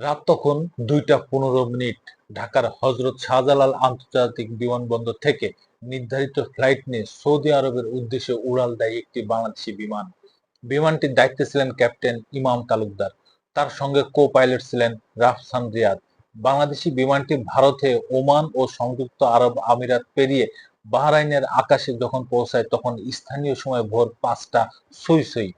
রাত তখন দুইটা পনেরো মিনিট ঢাকার হজরত শাহজালাল আন্তর্জাতিক বিমানবন্দর থেকে নির্ধারিত ফ্লাইট নিয়ে সৌদি আরবের উদ্দেশ্যে উড়াল দেয় একটি বাংলাদেশি বিমান। বিমানটির দায়িত্বে ছিলেন ক্যাপ্টেন ইমাম তালুকদার। তার সঙ্গে কো পাইলট ছিলেন রাফসান রিয়াদ। বাংলাদেশি বিমানটি ভারতে ওমান ও সংযুক্ত আরব আমিরাত পেরিয়ে বাহরাইনের আকাশে যখন পৌঁছায় তখন স্থানীয় সময় ভোর পাঁচটা সই সই।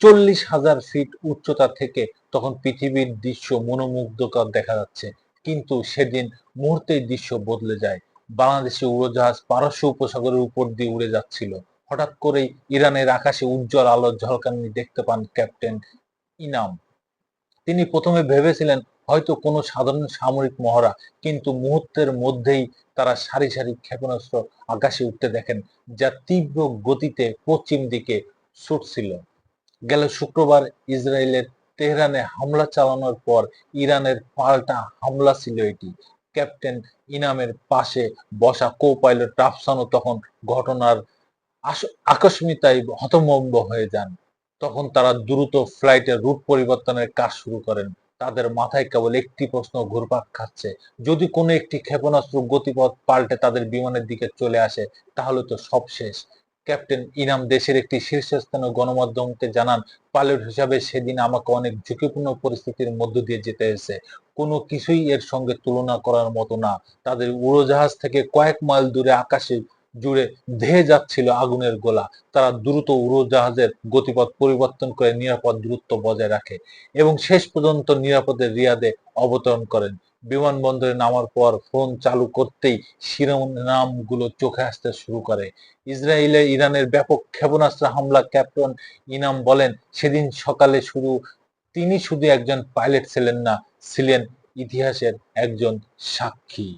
চল্লিশ হাজার ফিট উচ্চতা থেকে তখন পৃথিবীর দৃশ্য মনোমুগ্ধকর দেখা যাচ্ছে। কিন্তু সেদিন মুহূর্তেই দৃশ্য বদলে যায়। বাংলাদেশি উড়োজাহাজ পারস্য উপসাগরের উপর দিয়ে উড়ে যাচ্ছিল। হঠাৎ করেই ইরানের আকাশে উজ্জ্বল আলোর ঝলকানি দেখতে পান ক্যাপ্টেন ইনাম। তিনি প্রথমে ভেবেছিলেন, হয়তো কোনো সাধারণ সামরিক মহড়া, কিন্তু মুহূর্তের মধ্যেই তারা সারি সারি ক্ষেপণাস্ত্র আকাশে উঠতে দেখেন, যা তীব্র গতিতে পশ্চিম দিকে ছুটছিল। গেল শুক্রবার ইসরায়েলের তেহরানে হামলা চালানোর পর ইরানের পাল্টা হামলা ছিল এটি। ক্যাপ্টেন ইনামের পাশে বসা কো পাইলট রাফসানও তখন ঘটনার আকস্মিকতায় হতভম্ব হয়ে যান। তখন তারা দ্রুত ফ্লাইটের রুট পরিবর্তনের কাজ শুরু করেন। তাদের মাথায় কেবল একটি প্রশ্ন ঘুরপাক খাচ্ছে, যদি কোনো একটি ক্ষেপণাস্ত্র গতিপথ পাল্টে তাদের বিমানের দিকে চলে আসে, তাহলে তো সব শেষ। ক্যাপ্টেন ইনাম দেশের একটি শীর্ষস্থানীয় গণমাধ্যমকে জানান, পাইলট হিসাবে সেদিন আমাকে অনেক ঝুঁকিপূর্ণ পরিস্থিতির মধ্য দিয়ে যেতে হয়েছে। কোনো কিছুই এর সঙ্গে তুলনা করার মতো না। তাদের উড়োজাহাজ থেকে কয়েক মাইল দূরে আকাশে জুড়ে ধেয়ে যাচ্ছিল আগুনের গোলা। তারা দ্রুত উড়োজাহাজের গতিপথ পরিবর্তন করে নিরাপদ দূরত্ব বজায় রাখে এবং শেষ পর্যন্ত নিরাপদে রিয়াদে অবতরণ করেন। বিমানবন্দরে নামার পর ফোন চালু করতেই শিরোনামগুলো চোখে আসতে শুরু করে। ইসরায়েলে ইরানের ব্যাপক ক্ষেপণাস্ত্র হামলা ক্যাপ্টন ইনাম বলেন, সেদিন সকালে শুরু তিনি শুধু একজন পাইলট ছিলেন না, ছিলেন ইতিহাসের একজন সাক্ষী।